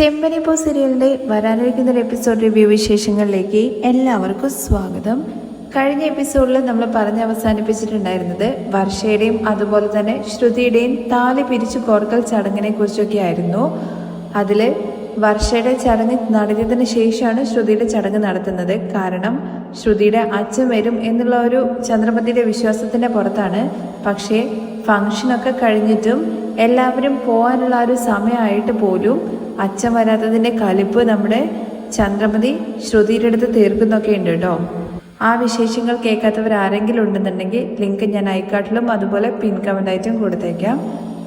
ചെമ്പനിപ്പോ സീരിയലിന്റെ വരാനിരിക്കുന്ന episode review വിശേഷങ്ങളിലേക്ക് എല്ലാവർക്കും സ്വാഗതം. കഴിഞ്ഞ എപ്പിസോഡിൽ നമ്മൾ പറഞ്ഞ് അവസാനിപ്പിച്ചിട്ടുണ്ടായിരുന്നത് വർഷയുടെയും അതുപോലെ തന്നെ ശ്രുതിയുടെയും താലി പിരിച്ചു കോർക്കൽ ചടങ്ങിനെ കുറിച്ചൊക്കെ ആയിരുന്നു അതിൽ വർഷയുടെ ചടങ്ങ് നടത്തിയതിന് ശേഷമാണ് ശ്രുതിയുടെ ചടങ്ങ് നടത്തുന്നത്. കാരണം ശ്രുതിയുടെ അച്ഛൻ വരും എന്നുള്ള ഒരു ചന്ദ്രമതിയുടെ വിശ്വാസത്തിന്റെ പുറത്താണ്. പക്ഷേ ഫംഗ്ഷനൊക്കെ കഴിഞ്ഞിട്ടും എല്ലാവരും പോകാനുള്ള ഒരു സമയമായിട്ട് പോലും അച്ഛൻ വരാത്തതിന്റെ കലിപ്പ് നമ്മുടെ ചന്ദ്രമതി ശ്രുതിയുടെ അടുത്ത് തീർക്കുന്നൊക്കെ ഉണ്ട് കേട്ടോ. ആ വിശേഷങ്ങൾ കേൾക്കാത്തവർ ആരെങ്കിലും ഉണ്ടെന്നുണ്ടെങ്കിൽ ലിങ്ക് ഞാൻ ഐക്കാട്ടിലും അതുപോലെ പിൻ കമന്റായിട്ടും കൊടുത്തേക്കാം.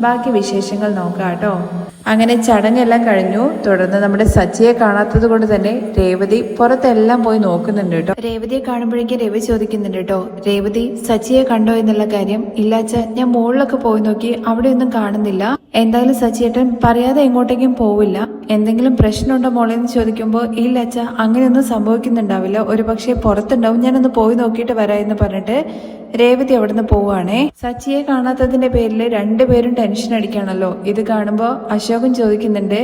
ബാക്കി വിശേഷങ്ങൾ നോക്കാം കേട്ടോ. അങ്ങനെ ചടങ്ങെല്ലാം കഴിഞ്ഞു. തുടർന്ന് നമ്മുടെ സച്ചിയെ കാണാത്തത് കൊണ്ട് തന്നെ രേവതി പുറത്തെല്ലാം പോയി നോക്കുന്നുണ്ട് കേട്ടോ. രേവതിയെ കാണുമ്പോഴേക്കും രവി ചോദിക്കുന്നുണ്ട് കേട്ടോ രേവതി സച്ചിയെ കണ്ടോ എന്നുള്ള കാര്യം? ഇല്ലാച്ച ഞാൻ മുകളിലൊക്കെ പോയി നോക്കി അവിടെ ഒന്നും കാണുന്നില്ല. എന്തായാലും സച്ചിയേട്ടൻ പറയാതെ എങ്ങോട്ടേക്കും പോവില്ല. എന്തെങ്കിലും പ്രശ്നമുണ്ടോ മോളെ എന്ന് ചോദിക്കുമ്പോൾ ഇല്ല അച്ഛ അങ്ങനെയൊന്നും സംഭവിക്കുന്നുണ്ടാവില്ല. ഒരു പക്ഷേ പുറത്തുണ്ടാവും. ഞാനൊന്ന് പോയി നോക്കിയിട്ട് വരാം എന്ന് പറഞ്ഞിട്ട് രേവതി അവിടുന്ന് പോവുകയാണേ. സച്ചിയെ കാണാത്തതിന്റെ പേരിൽ രണ്ടുപേരും ടെൻഷൻ അടിക്കുകയാണല്ലോ. ഇത് കാണുമ്പോൾ അശോകൻ ചോദിക്കുന്നുണ്ട്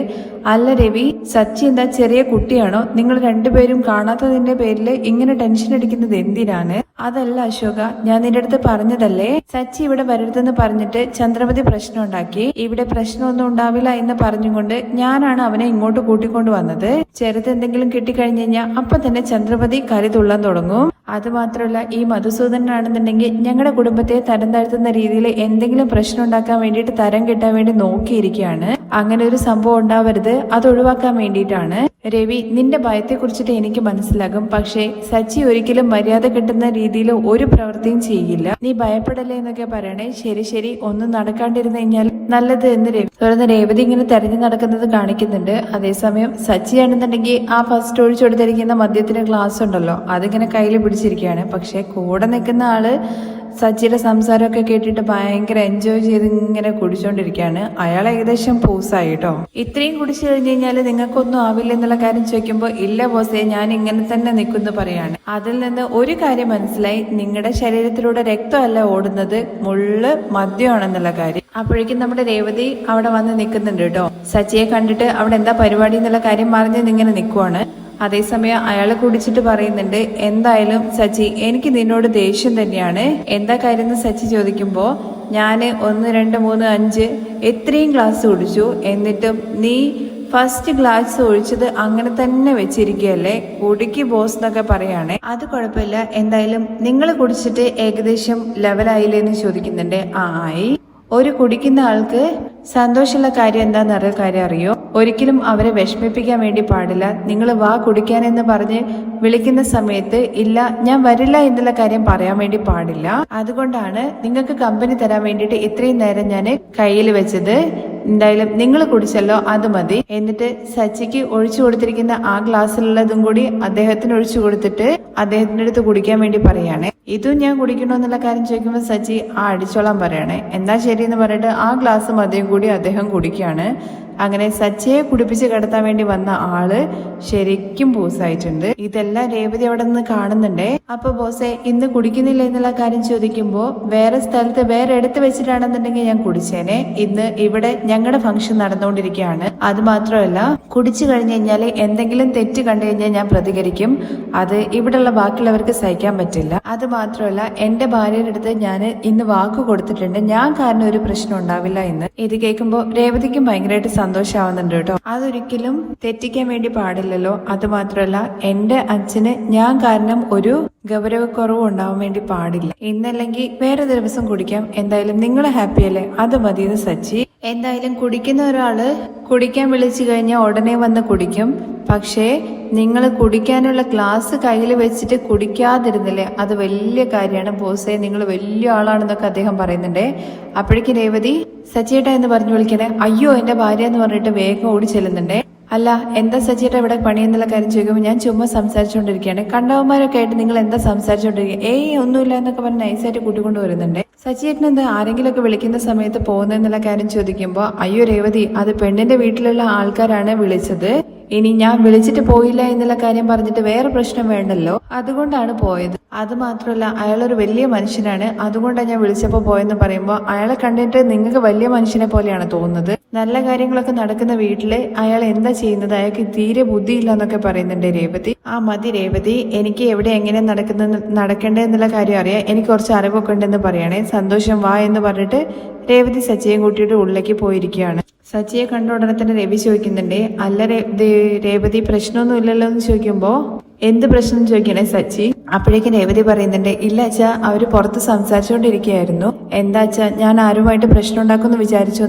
അല്ല രവി സച്ചി എന്താ ചെറിയ കുട്ടിയാണോ? നിങ്ങൾ രണ്ടുപേരും കാണാത്തതിന്റെ പേരിൽ ഇങ്ങനെ ടെൻഷൻ അടിക്കുന്നത് എന്തിനാണ്? അതല്ല അശോക ഞാൻ നിന്റെ അടുത്ത് പറഞ്ഞതല്ലേ? സച്ചി ഇവിടെ വരരുതെന്ന് പറഞ്ഞിട്ട് ചന്ദ്രമതി പ്രശ്നം ഉണ്ടാക്കി. ഇവിടെ പ്രശ്നമൊന്നും ഉണ്ടാവില്ല എന്ന് പറഞ്ഞുകൊണ്ട് ഞാനാണ് അവനെ ഇങ്ങോട്ട് കൂട്ടിക്കൊണ്ട് വന്നത്. ചെറുത് എന്തെങ്കിലും കിട്ടിക്കഴിഞ്ഞു കഴിഞ്ഞാൽ അപ്പൊ തന്നെ ചന്ദ്രമതി കരി തുള്ളാൻ തുടങ്ങും. അത് മാത്രമല്ല ഈ മധുസൂദനാണെന്നുണ്ടെങ്കിൽ ഞങ്ങളുടെ കുടുംബത്തെ തരം താഴ്ത്തുന്ന രീതിയിൽ എന്തെങ്കിലും പ്രശ്നം ഉണ്ടാക്കാൻ വേണ്ടിയിട്ട് തരം കിട്ടാൻ വേണ്ടി നോക്കിയിരിക്കുകയാണ്. അങ്ങനെ ഒരു സംഭവം ഉണ്ടാവരുത്. അത് ഒഴിവാക്കാൻ വേണ്ടിയിട്ടാണ്. രവി നിന്റെ ഭയത്തെ കുറിച്ചിട്ട് എനിക്ക് മനസ്സിലാകും. പക്ഷേ സച്ചി ഒരിക്കലും മര്യാദ കിട്ടുന്ന രീതിയിൽ ഒരു പ്രവൃത്തിയും ചെയ്യില്ല. നീ ഭയപ്പെടല്ലേ എന്നൊക്കെ പറയണേ. ശരി ശരി. ഒന്നും നടക്കാണ്ടിരുന്നു കഴിഞ്ഞാൽ നല്ലത് എന്ന് രവി. തുടർന്ന് രേവതി ഇങ്ങനെ തെരഞ്ഞു നടക്കുന്നത് കാണിക്കുന്നുണ്ട്. അതേസമയം സച്ചി ആണെന്നുണ്ടെങ്കിൽ ആ ഫസ്റ്റ് ഒഴിച്ചു കൊടുത്തിരിക്കുന്ന മദ്യത്തിന്റെ ഗ്ലാസ് ഉണ്ടല്ലോ അതിങ്ങനെ കയ്യിൽ പിടിച്ചിരിക്കുകയാണ്. പക്ഷെ കൂടെ നിൽക്കുന്ന ആൾ സച്ചിയുടെ സംസാരമൊക്കെ കേട്ടിട്ട് ഭയങ്കര എൻജോയ് ചെയ്ത് ഇങ്ങനെ കുടിച്ചോണ്ടിരിക്കുകയാണ് അയാൾ ഏകദേശം പൂസായി കേട്ടോ ഇത്രയും കുടിച്ചു കഴിഞ്ഞു കഴിഞ്ഞാൽ നിങ്ങൾക്കൊന്നും ആവില്ല എന്നുള്ള കാര്യം ചോദിക്കുമ്പോൾ ഇല്ല ബോസേ ഞാൻ ഇങ്ങനെ തന്നെ നിൽക്കുന്നു പറയാണ്. അതിൽ നിന്ന് ഒരു കാര്യം മനസ്സിലായി. നിങ്ങളുടെ ശരീരത്തിലൂടെ രക്തമല്ല ഓടുന്നത് മുള്ള് മദ്യമാണെന്നുള്ള കാര്യം. അപ്പോഴേക്കും നമ്മുടെ രേവതി അവിടെ വന്ന് നിൽക്കുന്നുണ്ട് കേട്ടോ സച്ചിയെ കണ്ടിട്ട് അവിടെ എന്താ പരിപാടി എന്നുള്ള കാര്യം പറഞ്ഞ് ഇങ്ങനെ നിൽക്കുവാണ്. അതേസമയം അയാൾ കുടിച്ചിട്ട് പറയുന്നുണ്ട് എന്തായാലും സച്ചി എനിക്ക് നിന്നോട് ദേഷ്യം തന്നെയാണ്. എന്താ കാര്യം എന്ന് സച്ചി ചോദിക്കുമ്പോൾ ഞാൻ ഒന്ന് രണ്ട് മൂന്ന് അഞ്ച് എത്രയും ഗ്ലാസ് കുടിച്ചു. എന്നിട്ടും നീ ഫസ്റ്റ് ഗ്ലാസ് ഒഴിച്ചത് അങ്ങനെ തന്നെ വെച്ചിരിക്കുകയല്ലേ? കുടിക്ക് ബോസ് എന്നൊക്കെ പറയുകയാണേ അത് കുഴപ്പമില്ല. എന്തായാലും നിങ്ങൾ കുടിച്ചിട്ട് ഏകദേശം ലെവലായില്ലേ എന്ന് ചോദിക്കുന്നുണ്ട്. ആയി. ഒരു കുടിക്കുന്ന ആൾക്ക് സന്തോഷമുള്ള കാര്യം എന്താന്ന് അറിയ കാര്യം അറിയോ? ഒരിക്കലും അവരെ വിഷമിപ്പിക്കാൻ വേണ്ടി പാടില്ല. നിങ്ങൾ വാ കുടിക്കാൻ എന്ന് പറഞ്ഞ് വിളിക്കുന്ന സമയത്ത് ഇല്ല ഞാൻ വരില്ല എന്നുള്ള കാര്യം പറയാൻ വേണ്ടി പാടില്ല. അതുകൊണ്ടാണ് നിങ്ങൾക്ക് കമ്പനി തരാൻ വേണ്ടിയിട്ട് ഇത്രയും നേരം ഞാൻ കയ്യിൽ വെച്ചത്. എന്തായാലും നിങ്ങൾ കുടിച്ചല്ലോ അത് മതി. എന്നിട്ട് സച്ചിക്ക് ഒഴിച്ചു കൊടുത്തിരിക്കുന്ന ആ ഗ്ലാസ്സിലുള്ളതും കൂടി അദ്ദേഹത്തിന് ഒഴിച്ചു കൊടുത്തിട്ട് അദ്ദേഹത്തിന്റെ അടുത്ത് കുടിക്കാൻ വേണ്ടി പറയാണ്. ഇതും ഞാൻ കുടിക്കണോ? എന്നുള്ള കാര്യം ചോദിക്കുമ്പോൾ സച്ചി ആ അടിച്ചോളാൻ പറയണേ. എന്താ ശരി എന്ന് പറഞ്ഞിട്ട് ആ ഗ്ലാസ് മതിയും കൂടി അദ്ദേഹം കുടിക്കുകയാണ് അങ്ങനെ സച്ചയെ കുടിപ്പിച്ച് കിടത്താൻ വേണ്ടി വന്ന ആൾ ശരിക്കും ബോസായിട്ടുണ്ട്. ഇതെല്ലാം രേവതി അവിടെ നിന്ന് കാണുന്നുണ്ടേ. അപ്പൊ ബോസെ ഇന്ന് കുടിക്കുന്നില്ല എന്നുള്ള കാര്യം ചോദിക്കുമ്പോ വേറെ സ്ഥലത്ത് വേറെ എടുത്ത് വെച്ചിട്ടാണെന്നുണ്ടെങ്കിൽ ഞാൻ കുടിച്ചേനെ. ഇന്ന് ഇവിടെ ഞങ്ങളുടെ ഫംഗ്ഷൻ നടന്നുകൊണ്ടിരിക്കുകയാണ്. അത് മാത്രമല്ല കുടിച്ചു കഴിഞ്ഞു കഴിഞ്ഞാൽ എന്തെങ്കിലും തെറ്റ് കണ്ടു കഴിഞ്ഞാൽ ഞാൻ പ്രതികരിക്കും. അത് ഇവിടെയുള്ള ബാക്കിയുള്ളവർക്ക് സഹിക്കാൻ പറ്റില്ല. അത് മാത്രമല്ല എന്റെ ഭാര്യയുടെ അടുത്ത് ഞാൻ ഇന്ന് വാക്ക് കൊടുത്തിട്ടുണ്ട്. ഞാൻ കാരണം ഒരു പ്രശ്നം ഉണ്ടാവില്ല എന്ന്. ഇത് കേൾക്കുമ്പോൾ രേവതിക്കും ഭയങ്കരമായിട്ട് സന്തോഷമാവുന്നുണ്ട് കേട്ടോ. അതൊരിക്കലും തെറ്റിക്കാൻ വേണ്ടി പാടില്ലല്ലോ. അത് മാത്രമല്ല എന്റെ അച്ഛന് ഞാൻ കാരണം ഒരു ഗൗരവക്കുറവ് ഉണ്ടാവാൻ വേണ്ടി പാടില്ല. ഇന്നല്ലെങ്കിൽ വേറെ ദിവസം കുടിക്കാം. എന്തായാലും നിങ്ങൾ ഹാപ്പി അല്ലേ? അത് മതിയെന്ന് സച്ചി. എന്തായാലും കുടിക്കുന്ന ഒരാൾ കുടിക്കാൻ വിളിച്ചു കഴിഞ്ഞാൽ ഉടനെ വന്ന് കുടിക്കും. പക്ഷേ നിങ്ങൾ കുടിക്കാനുള്ള ഗ്ലാസ് കയ്യിൽ വെച്ചിട്ട് കുടിക്കാതിരുന്നില്ലേ? അത് വലിയ കാര്യമാണ്. ബോസേ നിങ്ങൾ വലിയ ആളാണെന്നൊക്കെ അദ്ദേഹം പറയുന്നുണ്ടേ. അപ്പോഴേക്കും രേവതി സച്ചിയേട്ട എന്ന് പറഞ്ഞു വിളിക്കണേ. അയ്യോ എന്റെ ഭാര്യ എന്ന് പറഞ്ഞിട്ട് വേഗം ഓടി ചെല്ലുന്നുണ്ടേ. അല്ല എന്താ സജിയുടെ ഇവിടെ പണിയെന്നുള്ള കാര്യം ചോദിക്കുമ്പോൾ ഞാൻ ചുമ്മാ സംസാരിച്ചുകൊണ്ടിരിക്കുകയാണ് കണ്ടവന്മാരൊക്കെ ആയിട്ട് നിങ്ങൾ എന്താ സംസാരിച്ചുകൊണ്ടിരിക്കുക ഏയ് ഒന്നുമില്ല എന്നൊക്കെ പറഞ്ഞ് നൈസായിട്ട് കൂട്ടിക്കൊണ്ട് വരുന്നുണ്ട്. സജിയേട്ടൻ എന്താ ആരെങ്കിലും ഒക്കെ വിളിക്കുന്ന സമയത്ത് പോകുന്നെന്നുള്ള കാര്യം ചോദിക്കുമ്പോൾ അയ്യോ രേവതി അത് പെണ്ണിന്റെ വീട്ടിലുള്ള ആൾക്കാരാണ് വിളിച്ചത്. ഇനി ഞാൻ വിളിച്ചിട്ട് പോയില്ല എന്നുള്ള കാര്യം പറഞ്ഞിട്ട് വേറെ പ്രശ്നം വേണ്ടല്ലോ. അതുകൊണ്ടാണ് പോയത്. അത് മാത്രമല്ല അയാളൊരു വലിയ മനുഷ്യനാണ്. അതുകൊണ്ടാണ് ഞാൻ വിളിച്ചപ്പോൾ പോയെന്ന് പറയുമ്പോൾ അയാളെ കണ്ടിട്ട് നിങ്ങൾക്ക് വലിയ മനുഷ്യനെ പോലെയാണ് തോന്നുന്നത്. നല്ല കാര്യങ്ങളൊക്കെ നടക്കുന്ന വീട്ടിൽ അയാൾ എന്താ ചെയ്യുന്നത്? അയാൾക്ക് തീരെ ബുദ്ധിയില്ല എന്നൊക്കെ പറയുന്നുണ്ട് രേവതി. ആ മതി രേവതി എനിക്ക് എവിടെ എങ്ങനെ നടക്കുന്ന നടക്കേണ്ടത് എന്നുള്ള കാര്യം അറിയാം എനിക്ക് കുറച്ച് അറിവൊക്കെ ഉണ്ടെന്ന് പറയണേ. സന്തോഷം വാ എന്ന് പറഞ്ഞിട്ട് രേവതി സച്ചയും കൂട്ടിയിട്ട് ഉള്ളിലേക്ക് പോയിരിക്കുകയാണ്. സച്ചിയെ കണ്ട ഉടനെ തന്നെ രവി ചോദിക്കുന്നുണ്ട് അല്ല രേവതി പ്രശ്നമൊന്നും ഇല്ലല്ലോ എന്ന് ചോദിക്കുമ്പോ? എന്ത് പ്രശ്നം? ചോദിക്കണേ സച്ചി. അപ്പോഴേക്കും രേവതി പറയുന്നുണ്ട് ഇല്ല അച്ഛാ അവർ പുറത്ത് സംസാരിച്ചുകൊണ്ടിരിക്കുകയായിരുന്നു എന്താ അച്ഛാ ഞാൻ ആരുമായിട്ട് പ്രശ്നം ഉണ്ടാക്കുമെന്ന് വിചാരിച്ചു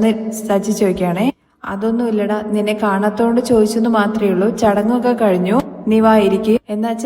സച്ചി ചോദിക്കുകയാണേ. അതൊന്നും ഇല്ലടാ നിന്നെ കാണാത്തോണ്ട് ചോദിച്ചെന്ന് മാത്രമേ ഉള്ളൂ. ചടങ്ങൊക്കെ കഴിഞ്ഞു. നീ വാ ഇരിക്കും.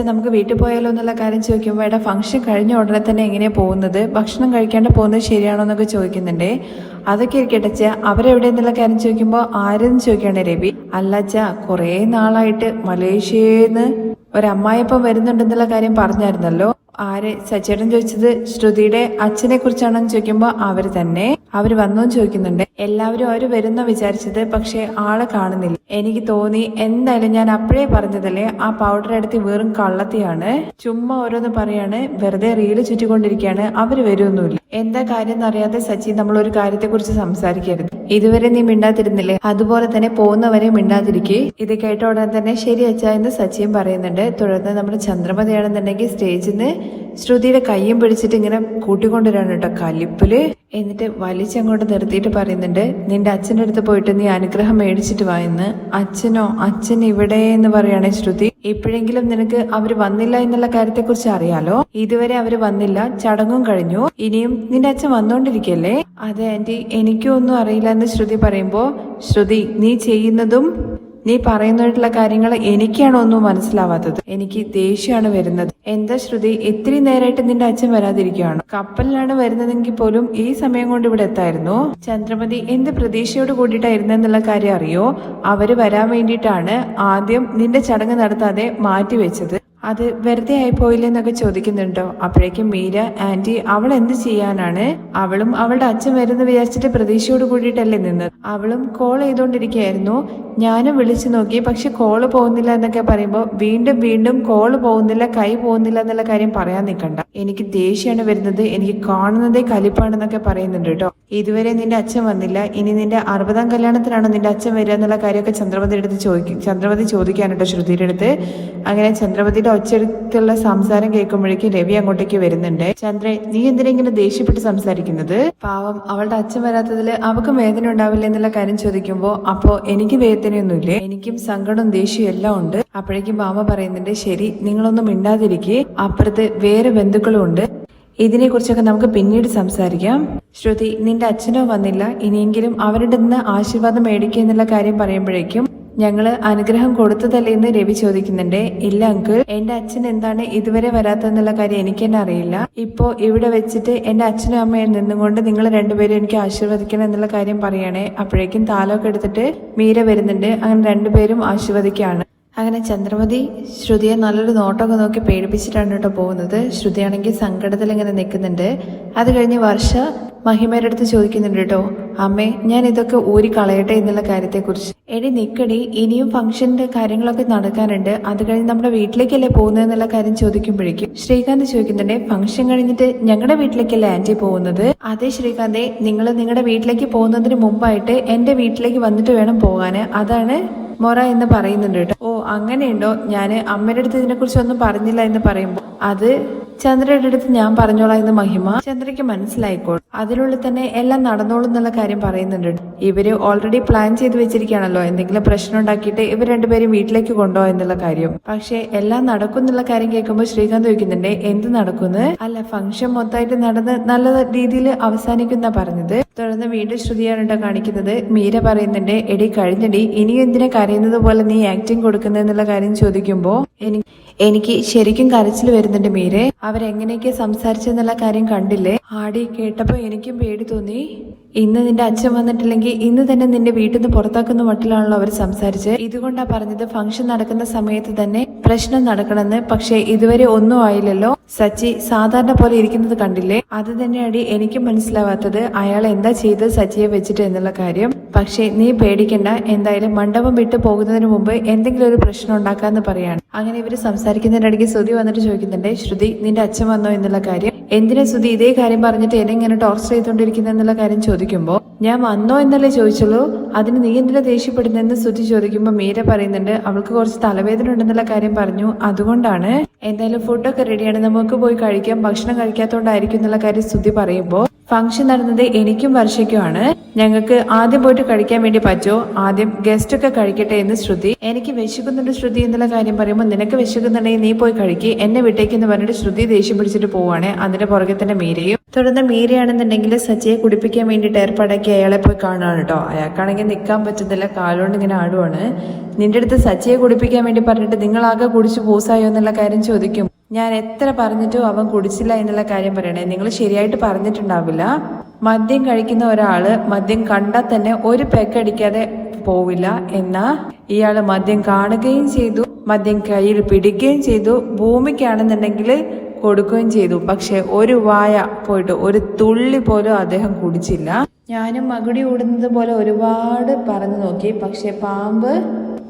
നമുക്ക് വീട്ടിൽ പോയാലോ എന്നുള്ള കാര്യം ചോദിക്കുമ്പോൾ എടാ ഫംഗ്ഷൻ കഴിഞ്ഞ ഉടനെ തന്നെ എങ്ങനെയാ പോകുന്നത്? ഭക്ഷണം കഴിക്കാണ്ട് പോകുന്നത് ശരിയാണോ എന്നൊക്കെ ചോദിക്കുന്നുണ്ടേ. അതൊക്കെ ഇരിക്കട്ടെ അച്ഛാ. അവരെവിടെ എന്നുള്ള കാര്യം ചോദിക്കുമ്പോൾ ആരെന്ന് ചോദിക്കണേ രവി. അല്ല അച്ഛാ കുറേ നാളായിട്ട് മലേഷ്യയിൽ നിന്ന് ഒരമ്മായിപ്പം വരുന്നുണ്ടെന്നുള്ള കാര്യം പറഞ്ഞായിരുന്നല്ലോ. ആര് സച്ചേട്ടൻ ചോദിച്ചത് ശ്രുതിയുടെ അച്ഛനെ കുറിച്ചാണെന്ന് ചോദിക്കുമ്പോ അവർ തന്നെ. അവർ വന്നു ചോദിക്കുന്നുണ്ട്. എല്ലാവരും അവർ വരുന്ന വിചാരിച്ചത് പക്ഷെ ആളെ കാണുന്നില്ല. എനിക്ക് തോന്നി എന്തായാലും ഞാൻ അപ്പോഴേ പറഞ്ഞതല്ലേ ആ പൗഡർ എടുത്ത് വെറും കള്ളത്തിയാണ്. ചുമ്മാ ഓരോന്ന് പറയാണ് വെറുതെ റീൽ ചുറ്റിക്കൊണ്ടിരിക്കുകയാണ് അവർ വരുമൊന്നുമില്ല എന്താ കാര്യം എന്നറിയാതെ സച്ചി നമ്മൾ ഒരു കാര്യത്തെ കുറിച്ച് സംസാരിക്കരുത്. ഇതുവരെ നീ മിണ്ടാതിരുന്നില്ലേ? അതുപോലെ തന്നെ പോകുന്നവരെ മിണ്ടാതിരിക്കെ. ഇത് കേട്ട ഉടനെ തന്നെ ശരി അച്ഛ എന്ന് സച്ചിയും പറയുന്നുണ്ട്. തുടർന്ന് നമ്മുടെ ചന്ദ്രമതിയാണെന്നുണ്ടെങ്കിൽ സ്റ്റേജിൽ നിന്ന് ശ്രുതിയുടെ കയ്യും പിടിച്ചിട്ട് ഇങ്ങനെ കൂട്ടിക്കൊണ്ടുവരാണ് കേട്ടോ കലിപ്പിൽ എന്നിട്ട് വലിച്ചങ്ങോട്ട് നിർത്തിയിട്ട് പറയുന്നുണ്ട് നിന്റെ അച്ഛന്റെ അടുത്ത് പോയിട്ട് നീ അനുഗ്രഹം മേടിച്ചിട്ട് വാ അച്ഛനോ? അച്ഛൻ ഇവിടെ എന്ന് പറയാണ് ശ്രുതി. ഇപ്പോഴെങ്കിലും നിനക്ക് അവർ വന്നില്ല എന്നുള്ള കാര്യത്തെക്കുറിച്ച് അറിയാലോ? ഇതുവരെ അവർ വന്നില്ല ചടങ്ങും കഴിഞ്ഞു. ഇനിയും നിന്റെ അച്ഛൻ വന്നോണ്ടിരിക്കല്ലേ? അതെ ആന്റി എനിക്കും ഒന്നും അറിയില്ല എന്ന് ശ്രുതി പറയുമ്പോ ശ്രുതി നീ ചെയ്യുന്നതും നീ പറയുന്നതായിട്ടുള്ള കാര്യങ്ങൾ എനിക്കാണ് ഒന്നും മനസ്സിലാവാത്തത്. എനിക്ക് ദേഷ്യമാണ് വരുന്നത്. എന്താ ശ്രുതി ഇത്തിരി നേരമായിട്ട് നിന്റെ അച്ഛൻ വരാതിരിക്കുകയാണ് കപ്പലിലാണ് വരുന്നതെങ്കിൽ പോലും ഈ സമയം കൊണ്ട് ഇവിടെ എത്തായിരുന്നു? ചന്ദ്രമതി എന്ത് പ്രതീക്ഷയോട് കൂടിയിട്ടായിരുന്നെന്നുള്ള കാര്യം അറിയോ? അവർ വരാൻ വേണ്ടിയിട്ടാണ് ആദ്യം നിന്റെ ചടങ്ങ് നടത്താതെ മാറ്റി വെച്ചത് അത് വെറുതെ ആയി പോയില്ലെന്നൊക്കെ ചോദിക്കുന്നുണ്ടോ? അപ്പോഴേക്കും മീര ആന്റി അവൾ എന്ത് ചെയ്യാനാണ്? അവളും അവളുടെ അച്ഛൻ വരുന്ന വിചാരിച്ചിട്ട് പ്രതീക്ഷയോട് കൂടിയിട്ടല്ലേ നിന്നത്. അവളും കോൾ ചെയ്തുകൊണ്ടിരിക്കുകയായിരുന്നു ഞാനും വിളിച്ചു നോക്കി. പക്ഷെ കോൾ പോകുന്നില്ല എന്നൊക്കെ പറയുമ്പോൾ വീണ്ടും വീണ്ടും കോൾ പോകുന്നില്ല കൈ പോകുന്നില്ല എന്നുള്ള കാര്യം പറയാൻ നിൽക്കണ്ട. എനിക്ക് ദേഷ്യമാണ് വരുന്നത്. എനിക്ക് കാണുന്നതേ കലിപ്പാണെന്നൊക്കെ പറയുന്നുണ്ട് കേട്ടോ. ഇതുവരെ നിന്റെ അച്ഛൻ വന്നില്ല. ഇനി നിന്റെ അറുപതാം കല്യാണത്തിനാണോ നിന്റെ അച്ഛൻ വരിക എന്നുള്ള കാര്യമൊക്കെ ചന്ദ്രമതിയുടെ അടുത്ത് ചോദിക്കും ചന്ദ്രമതി ചോദിക്കാനുണ്ടോ ശ്രുതിയുടെ അടുത്ത്. അങ്ങനെ ചന്ദ്രമതിയുടെ ഒച്ചെടുത്തുള്ള സംസാരം കേൾക്കുമ്പോഴേക്കും രവി അങ്ങോട്ടേക്ക് വരുന്നുണ്ട്. ചന്ദ്രൻ നീ എന്തിനാ ഇങ്ങനെ ദേഷ്യപ്പെട്ട് സംസാരിക്കുന്നത്? പാവം അവളുടെ അച്ഛൻ വരാത്തതിൽ അവക്കും വേദന ഉണ്ടാവില്ല എന്നുള്ള കാര്യം ചോദിക്കുമ്പോ അപ്പോ എനിക്ക് വേദനയൊന്നുമില്ലേ. എനിക്കും സങ്കടവും ദേഷ്യവും എല്ലാം ഉണ്ട്. അപ്പോഴേക്കും മാമ പറയുന്നുണ്ട് ശരി നിങ്ങളൊന്നും മിണ്ടാതിരിക്കെ. അപ്പുറത്ത് വേറെ ബന്ധുക്കളും ഉണ്ട്. ഇതിനെ കുറിച്ചൊക്കെ നമുക്ക് പിന്നീട് സംസാരിക്കാം. ശ്രുതി നിന്റെ അച്ഛനോ വന്നില്ല. ഇനിയെങ്കിലും അവരുടെ നിന്ന് ആശീർവാദം മേടിക്കുക എന്നുള്ള കാര്യം പറയുമ്പോഴേക്കും ഞങ്ങൾ അനുഗ്രഹം കൊടുത്തതല്ലേ എന്ന് രവി ചോദിക്കുന്നുണ്ട്. ഇല്ല അങ്കിൾ. എന്റെ അച്ഛൻ എന്താണ് ഇതുവരെ വരാത്തെന്നുള്ള കാര്യം എനിക്ക് തന്നെ അറിയില്ല. ഇപ്പോ ഇവിടെ വെച്ചിട്ട് എന്റെ അച്ഛനും അമ്മയും നിന്നുകൊണ്ട് നിങ്ങൾ രണ്ടുപേരും എനിക്ക് ആശീർവദിക്കണം എന്നുള്ള കാര്യം പറയണേ. അപ്പോഴേക്കും താലോക്കെടുത്തിട്ട് മീര വരുന്നുണ്ട്. അങ്ങനെ രണ്ടുപേരും ആശീർവദിക്കുകയാണ്. അങ്ങനെ ചന്ദ്രമതി ശ്രുതിയെ നല്ലൊരു നോട്ടമൊക്കെ നോക്കി പേടിപ്പിച്ചിട്ടാണ് കേട്ടോ പോകുന്നത്. ശ്രുതിയാണെങ്കിൽ സങ്കടത്തിൽ ഇങ്ങനെ നിൽക്കുന്നുണ്ട്. അത് കഴിഞ്ഞ് വർഷ മഹിമയുടെ അടുത്ത് ചോദിക്കുന്നുണ്ട് കേട്ടോ അമ്മേ ഞാൻ ഇതൊക്കെ ഊരി കളയട്ടെ എന്നുള്ള കാര്യത്തെക്കുറിച്ച്. എടി നിക്കടി ഇനിയും ഫംഗ്ഷന്റെ കാര്യങ്ങളൊക്കെ നടക്കാനുണ്ട്. അത് കഴിഞ്ഞ് നമ്മുടെ വീട്ടിലേക്കല്ലേ പോകുന്നത് എന്നുള്ള കാര്യം ചോദിക്കുമ്പോഴേക്കും ശ്രീകാന്ത് ചോദിക്കുന്നുണ്ട് ഫംഗ്ഷൻ കഴിഞ്ഞിട്ട് ഞങ്ങളുടെ വീട്ടിലേക്കല്ലേ ആന്റി പോകുന്നത്? അതേ ശ്രീകാന്തെ നിങ്ങൾ നിങ്ങളുടെ വീട്ടിലേക്ക് പോകുന്നതിന് മുമ്പായിട്ട് എന്റെ വീട്ടിലേക്ക് വന്നിട്ട് വേണം പോകാന്. അതാണ് മൊറ എന്ന് പറയുന്നുണ്ട് കേട്ടോ. ഓ അങ്ങനെയുണ്ടോ? ഞാൻ അമ്മയുടെ അടുത്ത് ഇതിനെക്കുറിച്ച് ഒന്നും പറഞ്ഞില്ല എന്ന് പറയുമ്പോൾ അത് ചന്ദ്രയുടെ അടുത്ത് ഞാൻ പറഞ്ഞോളാം എന്ന് മഹിമ ചന്ദ്രയ്ക്ക് മനസ്സിലായിക്കോളും. അതിനുള്ളിൽ തന്നെ എല്ലാം നടന്നോളും എന്നുള്ള കാര്യം പറയുന്നുണ്ട്. ഇവർ ഓൾറെഡി പ്ലാൻ ചെയ്ത് വെച്ചിരിക്കുകയാണല്ലോ. എന്തെങ്കിലും പ്രശ്നം ഉണ്ടാക്കിയിട്ട് ഇവർ രണ്ടുപേരും വീട്ടിലേക്ക് കൊണ്ടുപോകാം എന്നുള്ള കാര്യം. പക്ഷെ എല്ലാം നടക്കും എന്നുള്ള കാര്യം കേൾക്കുമ്പോൾ ശ്രീകാന്ത് ചോദിക്കുന്നുണ്ട് എന്ത് നടക്കുന്നു? അല്ല ഫംഗ്ഷൻ മൊത്തമായിട്ട് നടന്ന് നല്ല രീതിയിൽ അവസാനിക്കുന്ന പറഞ്ഞത്. തുടർന്ന് വീണ്ടും ശ്രുതിയാണ് കാണിക്കുന്നത്. മീര പറയുന്നുണ്ട് എടി കഴിഞ്ഞടി ഇനി എന്തിനാ കരയുന്നത് പോലെ നീ ആക്ടിങ് കൊടുക്കുന്നതെന്നുള്ള കാര്യം ചോദിക്കുമ്പോ എനിക്ക് എനിക്ക് ശരിക്കും കരച്ചിൽ വരുന്നുണ്ട് മീരെ. അവരെങ്ങനെയൊക്കെ സംസാരിച്ചെന്നുള്ള കാര്യം കണ്ടില്ലേ? ആടി കേട്ടപ്പോ എനിക്കും പേടി തോന്നി. ഇന്ന് നിന്റെ അച്ഛൻ വന്നിട്ടില്ലെങ്കിൽ ഇന്ന് തന്നെ നിന്റെ വീട്ടിൽ നിന്ന് പുറത്താക്കുന്ന മട്ടിലാണല്ലോ അവർ സംസാരിച്ച്. ഇതുകൊണ്ടാ പറഞ്ഞത് ഫംഗ്ഷൻ നടക്കുന്ന സമയത്ത് തന്നെ പ്രശ്നം നടക്കണമെന്ന് പക്ഷെ ഇതുവരെ ഒന്നും ആയില്ലല്ലോ. സച്ചി സാധാരണ പോലെ ഇരിക്കുന്നത് കണ്ടില്ലേ? അത് തന്നെയാണ് എനിക്ക് മനസ്സിലാവാത്തത്. അയാൾ എന്താ ചെയ്ത് സച്ചിയെ വെച്ചിട്ട് എന്നുള്ള കാര്യം. പക്ഷേ നീ പേടിക്കണ്ട. എന്തായാലും മണ്ഡപം വിട്ടു പോകുന്നതിന് മുമ്പ് എന്തെങ്കിലും ഒരു പ്രശ്നം ഉണ്ടാക്കാന്ന് പറയാണ്. അങ്ങനെ ഇവർ സംസാരിക്കുന്നതിനിടയ്ക്ക് ശ്രുതി വന്നിട്ട് ചോദിക്കുന്നുണ്ട്. ശ്രുതി നിന്റെ അച്ഛൻ വന്നോ എന്നുള്ള കാര്യം. എന്തിനാ സുധി ഇതേ കാര്യം പറഞ്ഞിട്ട് എന്നെ ഇങ്ങനെ ടോർച്ചർ ചെയ്തുകൊണ്ടിരിക്കുന്ന എന്നുള്ള കാര്യം ചോദിക്കുമ്പോൾ ഞാൻ വന്നോ എന്നല്ലേ ചോദിച്ചുള്ളൂ. അതിന് നീ എന്തിനാ ദേഷ്യപ്പെടുന്നതെന്ന് സുധി ചോദിക്കുമ്പോൾ മീര പറയുന്നുണ്ട് അവൾക്ക് കുറച്ച് തലവേദന ഉണ്ടെന്നുള്ള കാര്യം പറഞ്ഞു. അതുകൊണ്ടാണ് എന്തായാലും ഫുഡൊക്കെ റെഡിയാണ് നമുക്ക് പോയി കഴിക്കാം. ഭക്ഷണം കഴിക്കാത്തോണ്ടായിരിക്കും എന്നുള്ള കാര്യം സുധി പറയുമ്പോൾ ഫംഗ്ഷൻ നടന്നത് എനിക്കും വർഷയ്ക്കുമാണ്. ഞങ്ങൾക്ക് ആദ്യം പോയിട്ട് കഴിക്കാൻ വേണ്ടി പറ്റുമോ ആദ്യം ഗസ്റ്റ് ഒക്കെ കഴിക്കട്ടെ എന്ന് ശ്രുതി. എനിക്ക് വിശക്കുന്നുണ്ട് ശ്രുതി എന്നുള്ള കാര്യം പറയുമ്പോൾ നിനക്ക് വിശക്കുന്നുണ്ടെങ്കിൽ നീ പോയി കഴിക്കി. എന്നെ വിട്ടേക്ക് എന്ന് പറഞ്ഞിട്ട് ശ്രുതി ദേഷ്യം പിടിച്ചിട്ട് പോവാണ്. അതിന്റെ പുറകെ തന്നെ മീരയും. തുടർന്ന് മീരയാണെന്നുണ്ടെങ്കിൽ സച്ചിയെ കുടിപ്പിക്കാൻ വേണ്ടിയിട്ട് ഏർപ്പാടാക്കി അയാളെ പോയി കാണുകയാണ് കേട്ടോ. അയാൾക്കാണെങ്കിൽ നിൽക്കാൻ പറ്റുന്നില്ല. കാലുകൊണ്ട് ഇങ്ങനെ ആടുവാണ്. നിന്റെ അടുത്ത് സച്ചിയെ കുടിപ്പിക്കാൻ വേണ്ടി പറഞ്ഞിട്ട് നിങ്ങളാകെ കുടിച്ച് പൂസായോ എന്നുള്ള കാര്യം ചോദിക്കും. ഞാൻ എത്ര പറഞ്ഞിട്ടും അവൻ കുടിച്ചില്ല എന്നുള്ള കാര്യം പറയണേ. നിങ്ങൾ ശരിയായിട്ട് പറഞ്ഞിട്ടുണ്ടാവില്ല. മദ്യം കഴിക്കുന്ന ഒരാൾ മദ്യം കണ്ടാൽ തന്നെ ഒരു പെക്കടിക്കാതെ പോവില്ല എന്നാ ഇയാൾ മദ്യം കാണുകയും ചെയ്തു മദ്യം കയ്യിൽ പിടിക്കുകയും ചെയ്തു ഭൂമിക്കാണെന്നുണ്ടെങ്കിൽ കൊടുക്കുകയും ചെയ്തു. പക്ഷെ ഒരു വായ പോയിട്ട് ഒരു തുള്ളി പോലും അദ്ദേഹം കുടിച്ചില്ല. ഞാനും മകുടി ഓടുന്നത് പോലെ ഒരുപാട് പറഞ്ഞു നോക്കി. പക്ഷെ പാമ്പ്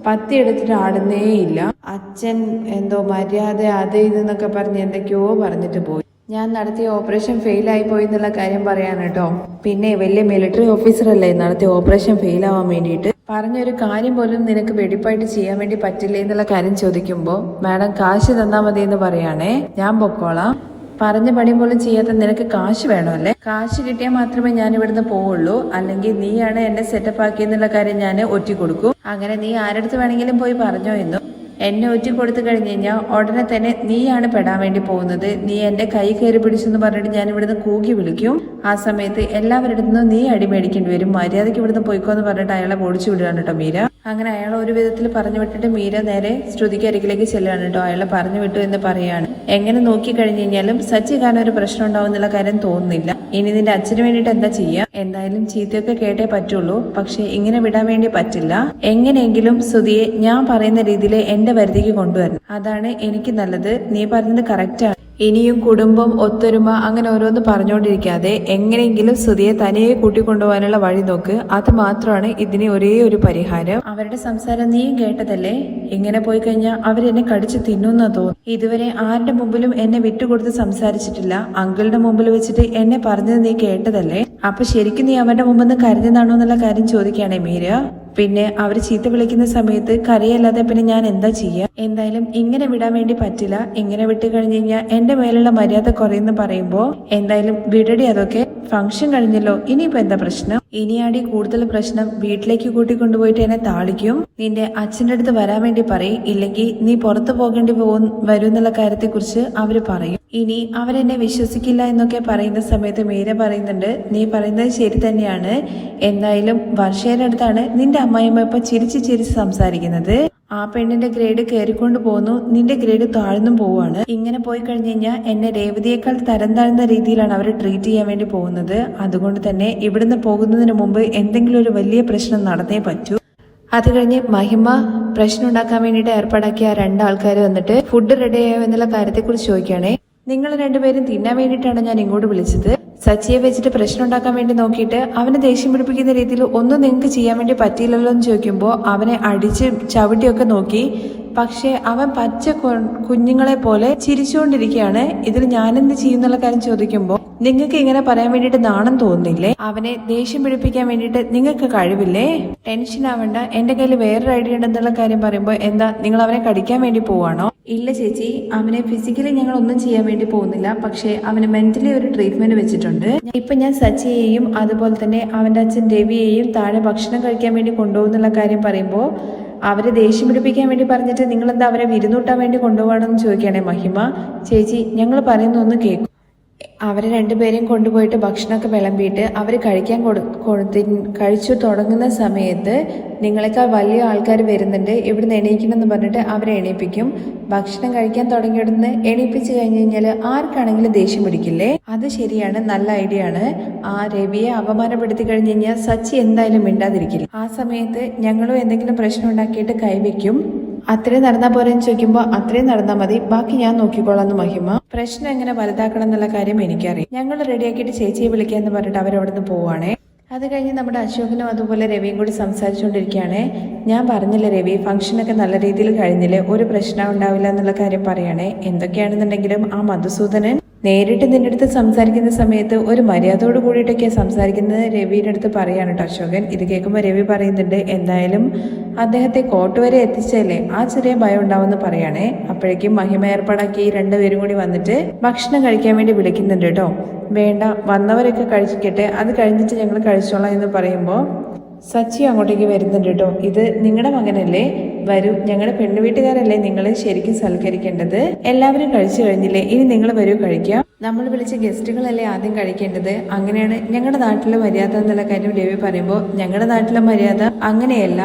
പത്തി എടുത്തിട്ട് ആടുന്നേയില്ല. അച്ഛൻ എന്തോ മര്യാദ അത് ഇതെന്നൊക്കെ പറഞ്ഞ് എന്തൊക്കെയോ പറഞ്ഞിട്ട് പോയി. ഞാൻ നടത്തിയ ഓപ്പറേഷൻ ഫെയിൽ ആയി പോയി എന്നുള്ള കാര്യം പറയാൻ കേട്ടോ. പിന്നെ വലിയ മിലിറ്ററി ഓഫീസർ അല്ലേ നടത്തിയ ഓപ്പറേഷൻ ഫെയിൽ ആവാൻ വേണ്ടിയിട്ട്? പറഞ്ഞൊരു കാര്യം പോലും നിനക്ക് വെടിപ്പായിട്ട് ചെയ്യാൻ വേണ്ടി പറ്റില്ലേ എന്നുള്ള കാര്യം ചോദിക്കുമ്പോൾ മാഡം കാശ് തന്നാ മതി എന്ന് പറയാണേ. ഞാൻ പൊക്കോളാം. പറഞ്ഞ പണി പോലും ചെയ്യാത്ത നിനക്ക് കാശ് വേണമല്ലേ? കാശ് കിട്ടിയാൽ മാത്രമേ ഞാൻ ഇവിടുന്ന് പോവുള്ളൂ. അല്ലെങ്കിൽ നീയാണ് എന്നെ സെറ്റപ്പ് ആക്കിയെന്നുള്ള കാര്യം ഞാൻ ഒറ്റി കൊടുക്കും അങ്ങനെ നീ ആരടുത്ത് വേണമെങ്കിലും പോയി പറഞ്ഞോ എന്നും. എന്നെ ഒറ്റി കൊടുത്തു കഴിഞ്ഞ് കഴിഞ്ഞാൽ ഉടനെ തന്നെ നീയാണ് പെടാൻ വേണ്ടി പോകുന്നത്. നീ എന്റെ കൈ കയറി പിടിച്ചെന്ന് പറഞ്ഞിട്ട് ഞാൻ ഇവിടുന്ന് കൂക്കി വിളിക്കും. ആ സമയത്ത് എല്ലാവരുടെ നിന്നും നീ അടി മേടിക്കേണ്ടി വരും. മര്യാദയ്ക്ക് ഇവിടുന്ന് പോയിക്കോ എന്ന് പറഞ്ഞിട്ട് അയാളെ ഓടിച്ചു വിടുകയാണ് കേട്ടോ മീര. അങ്ങനെ അയാൾ ഒരു വിധത്തിൽ പറഞ്ഞു വിട്ടിട്ട് മീര നേരെ ശ്രുതിക്ക് അരികിലേക്ക് ചെല്ലുകയാണ് കേട്ടോ അയാളെ പറഞ്ഞു വിട്ടു എന്ന് പറയാണ്. എങ്ങനെ നോക്കി കഴിഞ്ഞു കഴിഞ്ഞാലും സച്ചി കാരണം ഒരു പ്രശ്നം ഉണ്ടാവും എന്നുള്ള കാര്യം തോന്നുന്നില്ല. ഇനി നിന്റെ അച്ഛന് വേണ്ടിയിട്ട് എന്താ ചെയ്യുക എന്തായാലും ചീത്തയൊക്കെ കേട്ടേ പറ്റുള്ളൂ. പക്ഷെ ഇങ്ങനെ വിടാൻ വേണ്ടി പറ്റില്ല. എങ്ങനെയെങ്കിലും ശ്രുതിയെ ഞാൻ പറയുന്ന രീതിയിൽ എന്റെ പരിധിക്ക് കൊണ്ടുവരണം. അതാണ് എനിക്ക് നല്ലത്. നീ പറഞ്ഞത് കറക്റ്റാണ് ഇനിയും കുടുംബം ഒത്തൊരുമ അങ്ങനെ ഓരോന്ന് പറഞ്ഞുകൊണ്ടിരിക്കാതെ എങ്ങനെയെങ്കിലും സുധിയെ തനിയെ കൂട്ടിക്കൊണ്ടുപോകാനുള്ള വഴി നോക്ക്. അത് മാത്രമാണ് ഇതിന് ഒരേ ഒരു പരിഹാരം. അവരുടെ സംസാരം നീയും കേട്ടതല്ലേ? ഇങ്ങനെ പോയി കഴിഞ്ഞാൽ അവരെന്നെ കടിച്ചു തിന്നുന്ന തോന്നുന്നു. ഇതുവരെ ആരുടെ മുമ്പിലും എന്നെ വിട്ടുകൊടുത്ത് സംസാരിച്ചിട്ടില്ല. അങ്കിളുടെ മുമ്പിൽ വെച്ചിട്ട് എന്നെ പറഞ്ഞത് നീ കേട്ടതല്ലേ? അപ്പൊ ശരിക്കും നീ അവന്റെ മുമ്പിൽ നിന്ന് കരുതുന്നാണോ എന്നുള്ള കാര്യം ചോദിക്കുകയാണേ മീര പിന്നെ അവർ ചീത്ത വിളിക്കുന്ന സമയത്ത് കരയല്ലാതെ പിന്നെ ഞാൻ എന്താ ചെയ്യുക എന്തായാലും ഇങ്ങനെ വിടാൻ വേണ്ടി പറ്റില്ല. ഇങ്ങനെ വിട്ട് കഴിഞ്ഞു കഴിഞ്ഞാൽ എന്റെ മേലുള്ള മര്യാദ കുറയെന്ന് പറയുമ്പോൾ എന്തായാലും വിടടി അതൊക്കെ. ഫംഗ്ഷൻ കഴിഞ്ഞല്ലോ. ഇനിയിപ്പോ എന്താ പ്രശ്നം? ഇനിയാടി കൂടുതൽ പ്രശ്നം വീട്ടിലേക്ക് കൂട്ടിക്കൊണ്ടുപോയിട്ട് എന്നെ താളിക്കും. നിന്റെ അച്ഛന്റെ അടുത്ത് വരാൻ വേണ്ടി പറയും ഇല്ലെങ്കിൽ നീ പുറത്തു പോകേണ്ടി പോകും വരും എന്നുള്ള കാര്യത്തെക്കുറിച്ച് അവർ പറയും. ഇനി അവരെന്നെ വിശ്വസിക്കില്ല എന്നൊക്കെ പറയുന്ന സമയത്ത് മീര പറയുന്നുണ്ട് നീ പറയുന്നത് ശരി തന്നെയാണ്. എന്തായാലും വർഷയുടെ അടുത്താണ് നിന്റെ അമ്മായിയമ്മ ഇപ്പൊ ചിരിച്ച് ചിരിച്ച് സംസാരിക്കുന്നത്. ആ പെണ്ണിന്റെ ഗ്രേഡ് കയറിക്കൊണ്ട് പോകുന്നു നിന്റെ ഗ്രേഡ് താഴ്ന്നും പോവാണ് ഇങ്ങനെ പോയി കഴിഞ്ഞു കഴിഞ്ഞാൽ എന്നെ രേവതിയേക്കാൾ തരം താഴ്ന്ന രീതിയിലാണ് അവർ ട്രീറ്റ് ചെയ്യാൻ വേണ്ടി പോകുന്നത്. അതുകൊണ്ട് തന്നെ ഇവിടുന്ന് പോകുന്നതിന് മുമ്പ് എന്തെങ്കിലും ഒരു വലിയ പ്രശ്നം നടന്നേ പറ്റൂ. അത് കഴിഞ്ഞ് മഹിമ പ്രശ്നം ഉണ്ടാക്കാൻ വേണ്ടിയിട്ട് ഏർപ്പാടാക്കിയ രണ്ടാൾക്കാർ വന്നിട്ട് ഫുഡ് റെഡി ആയോ എന്നുള്ള കാര്യത്തെക്കുറിച്ച് ചോദിക്കുകയാണേ. നിങ്ങൾ രണ്ടുപേരും തിന്നാൻ വേണ്ടിയിട്ടാണ് ഞാൻ ഇങ്ങോട്ട് വിളിച്ചത്. സച്ചിയെ വെച്ചിട്ട് പ്രശ്നം ഉണ്ടാക്കാൻ വേണ്ടി നോക്കിയിട്ട് അവനെ ദേഷ്യം പിടിപ്പിക്കുന്ന രീതിയിൽ ഒന്നും നിങ്ങൾക്ക് ചെയ്യാൻ വേണ്ടി പറ്റിയില്ലല്ലോ എന്ന് ചോദിക്കുമ്പോൾ അവനെ അടിച്ച് ചവിട്ടിയൊക്കെ നോക്കി. പക്ഷേ അവൻ പച്ച കുഞ്ഞുങ്ങളെ പോലെ ചിരിച്ചുകൊണ്ടിരിക്കുകയാണ്. ഇതിൽ ഞാനെന്ത് ചെയ്യുന്നുള്ള കാര്യം ചോദിക്കുമ്പോൾ നിങ്ങൾക്ക് ഇങ്ങനെ പറയാൻ വേണ്ടിയിട്ട് നാണം തോന്നുന്നില്ലേ? അവനെ ദേഷ്യം പിടിപ്പിക്കാൻ വേണ്ടിയിട്ട് നിങ്ങൾക്ക് കഴിവില്ലേ? ടെൻഷൻ ആവണ്ട. എന്റെ കയ്യിൽ വേറൊരു ഐഡിയ ഉണ്ടെന്നുള്ള കാര്യം പറയുമ്പോൾ എന്താ നിങ്ങൾ അവനെ കടിക്കാൻ വേണ്ടി പോവാണോ? ഇല്ല ചേച്ചി അവനെ ഫിസിക്കലി ഞങ്ങൾ ഒന്നും ചെയ്യാൻ വേണ്ടി പോകുന്നില്ല. പക്ഷേ അവന് മെന്റലി ഒരു ട്രീറ്റ്മെന്റ് വെച്ചിട്ടുണ്ട്. ഇപ്പൊ ഞാൻ സച്ചിയെയും അതുപോലെ തന്നെ അവന്റെ അച്ഛൻ രവിയെയും താഴെ ഭക്ഷണം കഴിക്കാൻ വേണ്ടി കൊണ്ടുപോകുന്നുള്ള കാര്യം പറയുമ്പോൾ അവരെ ദേഷ്യം പിടിപ്പിക്കാൻ വേണ്ടി പറഞ്ഞിട്ട് നിങ്ങൾ എന്താ അവരെ വിരുന്നൂട്ടാൻ വേണ്ടി കൊണ്ടുപോകണമെന്ന് ചോദിക്കുകയാണെ മഹിമ. ചേച്ചി ഞങ്ങൾ പറയുന്നൊന്ന് കേൾക്കും അവരെ രണ്ടുപേരെയും കൊണ്ടുപോയിട്ട് ഭക്ഷണമൊക്കെ വിളമ്പിയിട്ട് അവർ കഴിക്കാൻ കൊടു കൊടുത്തി കഴിച്ചു തുടങ്ങുന്ന സമയത്ത് നിങ്ങളെക്കാൾ വലിയ ആൾക്കാർ വരുന്നുണ്ട് ഇവിടുന്ന് എണീക്കണമെന്ന് പറഞ്ഞിട്ട് അവരെ എണീപ്പിക്കും. ഭക്ഷണം കഴിക്കാൻ തുടങ്ങിയിടുന്ന് എണീപ്പിച്ച് കഴിഞ്ഞ് കഴിഞ്ഞാൽ ആർക്കാണെങ്കിലും ദേഷ്യം പിടിക്കില്ലേ? അത് ശരിയാണ് നല്ല ഐഡിയ ആണ്. ആ രവിയെ അപമാനപ്പെടുത്തി കഴിഞ്ഞ് കഴിഞ്ഞാൽ സച്ചി എന്തായാലും മിണ്ടാതിരിക്കില്ല. ആ സമയത്ത് ഞങ്ങളും എന്തെങ്കിലും പ്രശ്നം ഉണ്ടാക്കിയിട്ട് കൈവയ്ക്കും. അത്രയും നടന്നാൽ പോരെന്ന് ചോദിക്കുമ്പോൾ അത്രയും നടന്നാൽ മതി. ബാക്കി ഞാൻ നോക്കിക്കോളാം മഹിമ. പ്രശ്നം എങ്ങനെ വലുതാക്കണം എന്നുള്ള കാര്യം എനിക്കറിയാം. ഞങ്ങൾ റെഡിയാക്കിയിട്ട് ചേച്ചിയെ വിളിക്കാന്ന് പറഞ്ഞിട്ട് അവരവിടെ നിന്ന് പോവാണേ. അത് കഴിഞ്ഞ് നമ്മുടെ അശോകനും അതുപോലെ രവിയും കൂടി സംസാരിച്ചുകൊണ്ടിരിക്കുകയാണ്. ഞാൻ പറഞ്ഞില്ലേ രവി ഫംഗ്ഷനൊക്കെ നല്ല രീതിയിൽ കഴിഞ്ഞില്ലേ? ഒരു പ്രശ്നം ഉണ്ടാവില്ല എന്നുള്ള കാര്യം പറയണേ. എന്തൊക്കെയാണെന്നുണ്ടെങ്കിലും ആ മധുസൂദനൻ നേരിട്ട് നിന്റെ അടുത്ത് സംസാരിക്കുന്ന സമയത്ത് ഒരു മര്യാദയോട് കൂടിയിട്ടൊക്കെ സംസാരിക്കുന്നത് രവിയുടെ അടുത്ത് പറയാണ് കേട്ടോ അശോകൻ. ഇത് കേൾക്കുമ്പോൾ രവി പറയുന്നുണ്ട് എന്തായാലും അദ്ദേഹത്തെ കോട്ട് വരെ എത്തിച്ചല്ലേ? ആ ചെറിയ ഭയം ഉണ്ടാവുമെന്ന് പറയണേ. അപ്പോഴേക്കും മഹിമ ഏർപ്പാടാക്കി രണ്ടുപേരും കൂടി വന്നിട്ട് ഭക്ഷണം കഴിക്കാൻ വേണ്ടി വിളിക്കുന്നുണ്ട് കേട്ടോ വേണ്ട വന്നവരൊക്കെ കഴിക്കട്ടെ അത് കഴിഞ്ഞിട്ട് ഞങ്ങൾ കഴിച്ചോളാം എന്ന് പറയുമ്പോൾ സച്ചി അങ്ങോട്ടേക്ക് വരുന്നുണ്ട് കേട്ടോ. ഇത് നിങ്ങളുടെ മകനല്ലേ? വരൂ ഞങ്ങളുടെ പെണ്ണു വീട്ടുകാരല്ലേ നിങ്ങളെ ശരിക്കും സൽക്കരിക്കേണ്ടത്? എല്ലാവരും കഴിച്ചു കഴിഞ്ഞില്ലേ? ഇനി നിങ്ങൾ വരൂ കഴിക്കാം. നമ്മൾ വിളിച്ച ഗസ്റ്റുകളല്ലേ ആദ്യം കഴിക്കേണ്ടത്? അങ്ങനെയാണ് ഞങ്ങളുടെ നാട്ടിലെ മര്യാദ എന്നുള്ള കാര്യം രവി പറയുമ്പോൾ ഞങ്ങളുടെ നാട്ടിലെ മര്യാദ അങ്ങനെയല്ല.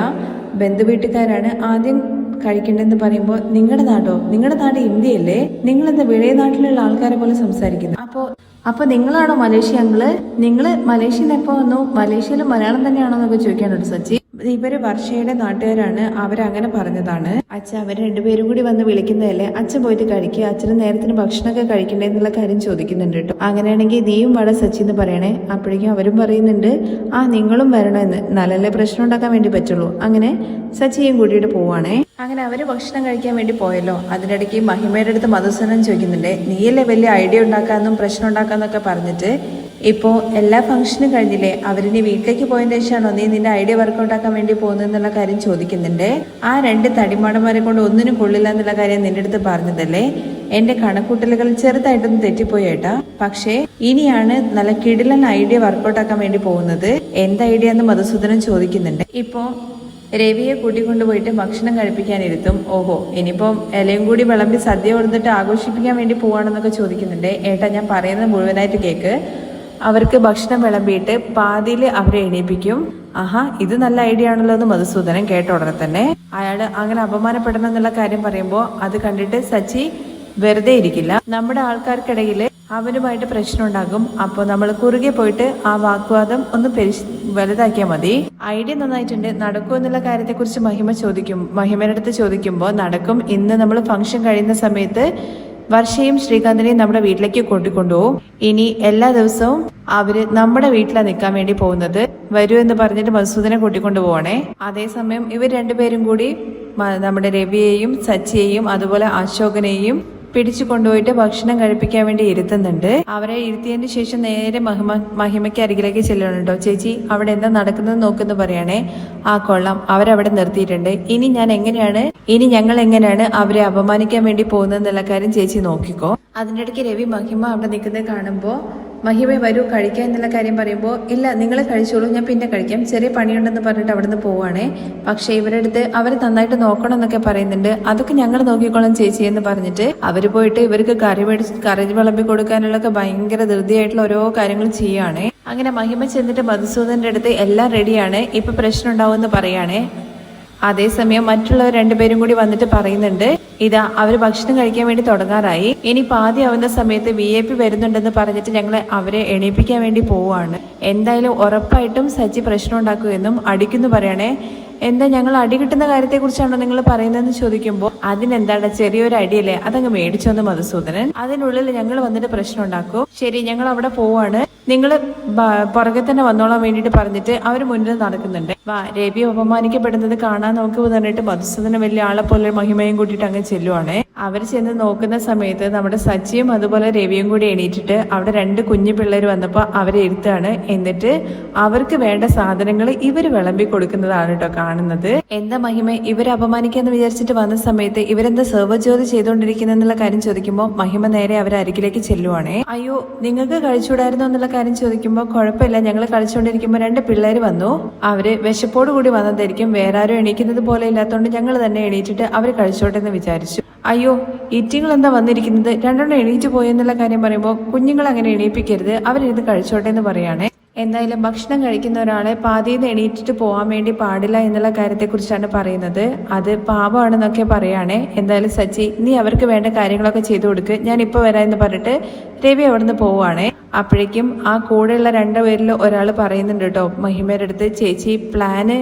ബന്ധു വീട്ടുകാരാണ് ആദ്യം കഴിക്കേണ്ടതെന്ന് പറയുമ്പോൾ നിങ്ങളുടെ നാടോ? നിങ്ങളുടെ നാട് ഇന്ത്യയല്ലേ? നിങ്ങളെന്താ വിളയ നാട്ടിലുള്ള ആൾക്കാരെ പോലെ സംസാരിക്കുന്നു. അപ്പോ അപ്പൊ നിങ്ങളാണോ മലേഷ്യ അങ്കിൾ? നിങ്ങൾ മലേഷ്യയിൽ എപ്പോ വന്നു? മലേഷ്യയിൽ മലയാളം തന്നെയാണോ എന്നൊക്കെ ചോദിക്കാനുണ്ട് സച്ചി. ഇവർ വർഷയുടെ നാട്ടുകാരാണ്. അവരങ്ങനെ പറഞ്ഞതാണ്. അച്ഛൻ അവർ രണ്ടുപേരും കൂടി വന്ന് വിളിക്കുന്നതല്ലേ? അച്ഛൻ പോയിട്ട് കഴിക്കുക അച്ഛന് നേരത്തിന് ഭക്ഷണമൊക്കെ കഴിക്കണ്ടേ എന്നുള്ള കാര്യം ചോദിക്കുന്നുണ്ട് കേട്ടോ. അങ്ങനെയാണെങ്കിൽ നീയും വട സച്ചി എന്ന് പറയണേ. അപ്പോഴേക്കും അവരും പറയുന്നുണ്ട് ആ നിങ്ങളും വരണമെന്ന്. നല്ലല്ലേ പ്രശ്നം ഉണ്ടാക്കാൻ വേണ്ടി പറ്റുള്ളൂ. അങ്ങനെ സച്ചിയും കൂട്ടിയിട്ട് പോവാണേ. അങ്ങനെ അവർ ഭക്ഷണം കഴിക്കാൻ വേണ്ടി പോയല്ലോ. അതിനിടയ്ക്ക് മഹിമയുടെ അടുത്ത് മധുസനം ചോദിക്കുന്നുണ്ട് നീയല്ലേ വലിയ ഐഡിയ ഉണ്ടാക്കാന്നും പ്രശ്നം ഉണ്ടാക്കാന്നൊക്കെ പറഞ്ഞിട്ട്? ഇപ്പോൾ എല്ലാ ഫംഗ്ഷനും കഴിഞ്ഞില്ലേ? അവരിനി വീട്ടിലേക്ക് പോയതിന് ശേഷമാണോ നീ നിന്റെ ഐഡിയ വർക്കൗട്ട് ആക്കാൻ വേണ്ടി പോകുന്നതെന്നുള്ള കാര്യം ചോദിക്കുന്നുണ്ട്. ആ രണ്ട് തടിമാടന്മാരെ കൊണ്ട് ഒന്നിനും കൊള്ളില്ല എന്നുള്ള കാര്യം നിന്റെ അടുത്ത് പറഞ്ഞതല്ലേ? എന്റെ കണക്കൂട്ടലുകൾ ചെറുതായിട്ടൊന്ന് തെറ്റിപ്പോയി ഏട്ടാ. പക്ഷേ ഇനിയാണ് നല്ല കിടിലൻ ഐഡിയ വർക്കൗട്ട് ആക്കാൻ വേണ്ടി പോകുന്നത്. എന്ത് ഐഡിയ എന്ന് മധുസൂദനൻ ചോദിക്കുന്നുണ്ട്. ഇപ്പോ രവിയെ കൂട്ടിക്കൊണ്ടുപോയിട്ട് ഭക്ഷണം കഴിപ്പിക്കാനിരുത്തും. ഓഹോ ഇനിയിപ്പം ഇലയും കൂടി വിളമ്പി സദ്യ കൊടുത്തിട്ട് ആഘോഷിപ്പിക്കാൻ വേണ്ടി പോവാണെന്നൊക്കെ ചോദിക്കുന്നുണ്ട്. ഏട്ടാ ഞാൻ പറയുന്നത് മുഴുവനായിട്ട് കേക്ക്. അവർക്ക് ഭക്ഷണം വിളമ്പിയിട്ട് പാതിയിൽ അവരെ എണീപ്പിക്കും. ആഹാ ഇത് നല്ല ഐഡിയ ആണല്ലോ എന്ന് മധുസൂദനൻ കേട്ട ഉടനെ തന്നെ. അയാൾ അങ്ങനെ അപമാനപ്പെടണം എന്നുള്ള കാര്യം പറയുമ്പോൾ അത് കണ്ടിട്ട് സച്ചി വെറുതെ ഇരിക്കില്ല. നമ്മുടെ ആൾക്കാർക്കിടയിൽ അവനുമായിട്ട് പ്രശ്നം ഉണ്ടാകും അപ്പോൾ നമ്മൾ കുറുകെ പോയിട്ട് ആ വാഗ്വാദം ഒന്ന് പെരിശ് വലുതാക്കിയാൽ മതി. ഐഡിയ നന്നായിട്ടുണ്ട്. നടക്കും എന്നുള്ള കാര്യത്തെക്കുറിച്ച് മഹിമ ചോദിക്കും മഹിമയുടെ അടുത്ത് ചോദിക്കുമ്പോൾ നടക്കും. ഇന്ന് നമ്മൾ ഫംഗ്ഷൻ കഴിയുന്ന സമയത്ത് വർഷയും ശ്രീകാന്തിനെയും നമ്മുടെ വീട്ടിലേക്ക് കൂട്ടിക്കൊണ്ടുപോകും ഇനി എല്ലാ ദിവസവും അവർ നമ്മുടെ വീട്ടിലാണ് നിൽക്കാൻ വേണ്ടി പോകുന്നത്. വരൂ എന്ന് പറഞ്ഞിട്ട് മസൂദിനെ കൂട്ടിക്കൊണ്ടു പോകണേ അതേസമയം ഇവർ രണ്ടുപേരും കൂടി നമ്മുടെ രവിയെയും സച്ചിയെയും അതുപോലെ അശോകനെയും പിടിച്ചു കൊണ്ടുപോയിട്ട് ഭക്ഷണം കഴിപ്പിക്കാൻ വേണ്ടി ഇരുത്തുന്നുണ്ട്. അവരെ ഇരുത്തിയതിന് ശേഷം നേരെ മഹിമ മഹിമയ്ക്ക് അരികിലേക്ക് ചെല്ലണുണ്ടോ ചേച്ചി അവിടെ എന്താ നടക്കുന്നത് നോക്കുന്നു പറയണേ. ആ കൊള്ളാം. അവരവിടെ നിർത്തിയിട്ടുണ്ട്. ഇനി ഞാൻ എങ്ങനെയാണ് ഇനി ഞങ്ങൾ എങ്ങനെയാണ് അവരെ അപമാനിക്കാൻ വേണ്ടി പോകുന്നത് എന്നുള്ള കാര്യം ചേച്ചി നോക്കിക്കോ. അതിനിടയ്ക്ക് രവി മഹിമ അവിടെ നിൽക്കുന്നത് കാണുമ്പോൾ മഹിമ വരൂ കഴിക്കാൻ എന്നുള്ള കാര്യം പറയുമ്പോൾ ഇല്ല നിങ്ങൾ കഴിച്ചോളൂ ഞാൻ പിന്നെ കഴിക്കാം. ചെറിയ പണിയുണ്ടെന്ന് പറഞ്ഞിട്ട് അവിടുന്ന് പോവുകയാണേ പക്ഷേ ഇവരുടെ അടുത്ത് അവർ നന്നായിട്ട് നോക്കണം എന്നൊക്കെ പറയുന്നുണ്ട്. അതൊക്കെ ഞങ്ങൾ നോക്കിക്കോളാം ചേച്ചി എന്ന് പറഞ്ഞിട്ട് അവർ പോയിട്ട് ഇവർക്ക് കറി മേടിച്ച് കറി വിളമ്പി കൊടുക്കാനുള്ളൊക്കെ ഭയങ്കര ധൃതിയായിട്ടുള്ള ഓരോ കാര്യങ്ങൾ ചെയ്യുകയാണേ അങ്ങനെ മഹിമ ചെന്നിട്ട് മധുസൂദന്റെ അടുത്ത് എല്ലാം റെഡിയാണ് ഇപ്പൊ പ്രശ്നം ഉണ്ടാവുമെന്ന് പറയാണേ. അതേസമയം മറ്റുള്ളവർ രണ്ടുപേരും കൂടി വന്നിട്ട് പറയുന്നുണ്ട് ഇതാ അവർ ഭക്ഷണം കഴിക്കാൻ വേണ്ടി തുടങ്ങാറായി. ഇനി പാതി ആവുന്ന സമയത്ത് വി ഐ പി വരുന്നുണ്ടെന്ന് പറഞ്ഞിട്ട് ഞങ്ങൾ അവരെ എണീപ്പിക്കാൻ വേണ്ടി പോവുകയാണ്. എന്തായാലും ഉറപ്പായിട്ടും സച്ചി പ്രശ്നം ഉണ്ടാക്കുമെന്നും അടിക്കുന്നു പറയണേ. എന്താ ഞങ്ങൾ അടി കിട്ടുന്ന കാര്യത്തെക്കുറിച്ചാണോ നിങ്ങൾ പറയുന്നതെന്ന് ചോദിക്കുമ്പോൾ അതിനെന്താണ് ചെറിയൊരു അടിയല്ലേ? അതങ്ങ് മേടിച്ചോന്ന് മധുസൂദനൻ. അതിനുള്ളിൽ ഞങ്ങൾ വന്നിട്ട് പ്രശ്നം ഉണ്ടാക്കും. ശരി ഞങ്ങൾ അവിടെ പോവാണ്. നിങ്ങൾ പുറകെ തന്നെ വന്നോളാൻ വേണ്ടിട്ട് പറഞ്ഞിട്ട് അവർ മുന്നിൽ നടക്കുന്നുണ്ട്. വാ രവി അപമാനിക്കപ്പെടുന്നത് കാണാൻ നമുക്ക് പറഞ്ഞിട്ട് മധുസൂദന വലിയ ആളെ പോലെ മഹിമയും കൂട്ടിയിട്ട് അങ്ങ് ചെല്ലുവാണ്. അവർ ചെന്ന് നോക്കുന്ന സമയത്ത് നമ്മുടെ സച്ചിയും അതുപോലെ രവിയും കൂടി എണീറ്റിട്ട് അവിടെ രണ്ട് കുഞ്ഞു പിള്ളേർ വന്നപ്പോൾ അവരെ ഇരുത്താണ് എന്നിട്ട് അവർക്ക് വേണ്ട സാധനങ്ങൾ ഇവർ വിളമ്പി കൊടുക്കുന്നതാണ് കേട്ടോ കാണുന്നത്. എന്താ മഹിമ ഇവരെ അപമാനിക്കാന്ന് വിചാരിച്ചിട്ട് വന്ന സമയത്ത് ഇവരെന്താ സർവജ്യോതി ചെയ്തുകൊണ്ടിരിക്കുന്ന എന്നുള്ള കാര്യം ചോദിക്കുമ്പോൾ മഹിമ നേരെ അവരെ അരികിലേക്ക് ചെല്ലുവാണേ. അയ്യോ നിങ്ങൾക്ക് കഴിച്ചുകൂടായിരുന്നു എന്നുള്ള കാര്യം ചോദിക്കുമ്പോൾ കുഴപ്പമില്ല ഞങ്ങൾ കളിച്ചുകൊണ്ടിരിക്കുമ്പോൾ രണ്ട് പിള്ളേർ വന്നു. അവർ വിശപ്പോട് കൂടി വന്നതായിരിക്കും വേറെ ആരും എണീക്കുന്നത് പോലെ ഇല്ലാത്തതുകൊണ്ട് ഞങ്ങൾ തന്നെ എണീറ്റിട്ട് അവർ കഴിച്ചോട്ടെ എന്ന് വിചാരിച്ചു. അയ്യോ ഇറ്റിങ്ങൾ എന്താ വന്നിരിക്കുന്നത്? രണ്ടെണ്ണം എണീറ്റ് പോയെന്നുള്ള കാര്യം പറയുമ്പോൾ കുഞ്ഞുങ്ങൾ അങ്ങനെ എണീപ്പിക്കരുത് അവരിത് കഴിച്ചോട്ടെ എന്ന് പറയാണ്. എന്തായാലും ഭക്ഷണം കഴിക്കുന്ന ഒരാളെ പാതിയിൽ നിന്ന് എണീറ്റിട്ട് പോകാൻ വേണ്ടി പാടില്ല എന്നുള്ള കാര്യത്തെക്കുറിച്ചാണ് പറയുന്നത്. അത് പാപമാണെന്നൊക്കെ പറയുകയാണേ എന്തായാലും സച്ചി നീ അവർക്ക് വേണ്ട കാര്യങ്ങളൊക്കെ ചെയ്തു കൊടുക്ക്. ഞാൻ ഇപ്പോൾ വരാം എന്ന് പറഞ്ഞിട്ട് രവി അവിടുന്ന് പോവുകയാണേ അപ്പോഴേക്കും ആ കൂടെയുള്ള രണ്ടുപേരിൽ ഒരാൾ പറയുന്നുണ്ട് കേട്ടോ മഹിമയുടെ അടുത്ത് ചേച്ചി പ്ലാന്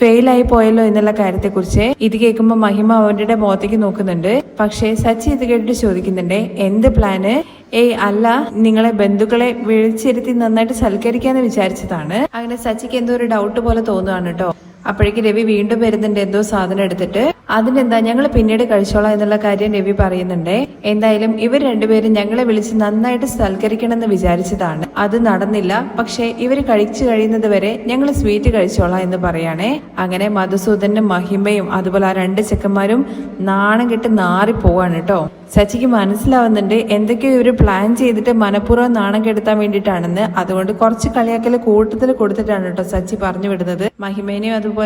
ഫെയിലായി പോയല്ലോ എന്നുള്ള കാര്യത്തെക്കുറിച്ച് ഇത് കേൾക്കുമ്പോൾ മഹിമ അവന്റെ മുഖത്തേക്ക് നോക്കുന്നുണ്ട്. പക്ഷേ സച്ചി ഇത് കേട്ടിട്ട് ചോദിക്കുന്നുണ്ട് എന്ത് പ്ലാന് ഏയ് അല്ല നിങ്ങളെ ബന്ധുക്കളെ വിളിച്ചിരുത്തി നന്നായിട്ട് സൽക്കരിക്കാന്ന് വിചാരിച്ചതാണ്. അങ്ങനെ സച്ചിക്ക് എന്തോ ഒരു ഡൗട്ട് പോലെ തോന്നുകയാണ് കേട്ടോ. അപ്പോഴേക്ക് രവി വീണ്ടും വരുന്നുണ്ട്. എന്തോ സാധനം എടുത്തിട്ട്. അതിനെന്താ ഞങ്ങൾ പിന്നീട് കഴിച്ചോളാം എന്നുള്ള കാര്യം രവി പറയുന്നുണ്ട്. എന്തായാലും ഇവർ രണ്ടുപേരും ഞങ്ങളെ വിളിച്ച് നന്നായിട്ട് സൽക്കരിക്കണമെന്ന് വിചാരിച്ചതാണ്. അത് നടന്നില്ല. പക്ഷേ ഇവർ കഴിച്ചു കഴിയുന്നത് വരെ ഞങ്ങൾ സ്വീറ്റ് കഴിച്ചോളാം എന്ന് പറയാണേ. അങ്ങനെ മധുസൂദനും മഹിമയും അതുപോലെ ആ രണ്ട് ചെക്കന്മാരും നാണം കെട്ട് നാറി പോവാണ് കേട്ടോ. സച്ചിക്ക് മനസ്സിലാവുന്നുണ്ട് എന്തൊക്കെയോ ഇവർ പ്ലാൻ ചെയ്തിട്ട് മനഃപൂർവം നാണം കെടുത്താൻ വേണ്ടിയിട്ടാണെന്ന്. അതുകൊണ്ട് കുറച്ച് കളിയാക്കൽ കൂട്ടത്തിൽ കൊടുത്തിട്ടാണ് കേട്ടോ സച്ചി പറഞ്ഞു വിടുന്നത്. മഹിമേനെയും അതുപോലെ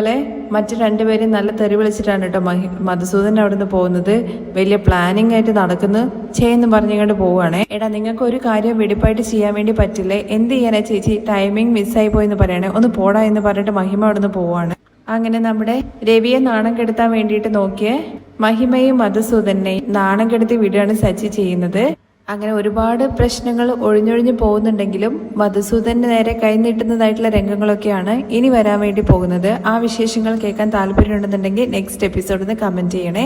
മറ്റു രണ്ടുപേരെയും നല്ല തെറി വിളിച്ചിട്ടാണ് കേട്ടോ മഹി മധുസൂദൻ അവിടെ നിന്ന് പോകുന്നത്. വലിയ പ്ലാനിങ് ആയിട്ട് നടക്കുന്നു. ചെയ്യുന്നു പറഞ്ഞുകൊണ്ട് പോവുകയാണേ. എടാ നിങ്ങൾക്ക് ഒരു കാര്യം വെടിപ്പായിട്ട് ചെയ്യാൻ വേണ്ടി പറ്റില്ലേ? എന്ത് ചെയ്യാനാ ചേച്ചി ടൈമിംഗ് മിസ്സായി പോയെന്ന് പറയണേ? ഒന്ന് പോടാ എന്ന് പറഞ്ഞിട്ട് മഹിമ അവിടെ നിന്ന് പോവാണ് അങ്ങനെ നമ്മുടെ രവിയെ നാണം കെടുത്താൻ വേണ്ടിയിട്ട് നോക്കിയേ മഹിമയും മധുസൂദനെയും നാണം കെടുത്തി വിടുകയാണ് സച്ചി ചെയ്യുന്നത്. അങ്ങനെ ഒരുപാട് പ്രശ്നങ്ങൾ ഒഴിഞ്ഞൊഴിഞ്ഞു പോകുന്നുണ്ടെങ്കിലും മധുസൂദന് നേരെ കൈനീട്ടുന്നതായിട്ടുള്ള രംഗങ്ങളൊക്കെയാണ് ഇനി വരാൻ വേണ്ടി പോകുന്നത്. ആ വിശേഷങ്ങൾ കേൾക്കാൻ താല്പര്യമുണ്ടെന്നുണ്ടെങ്കിൽ നെക്സ്റ്റ് എപ്പിസോഡിൽ നിന്ന് കമന്റ് ചെയ്യണേ.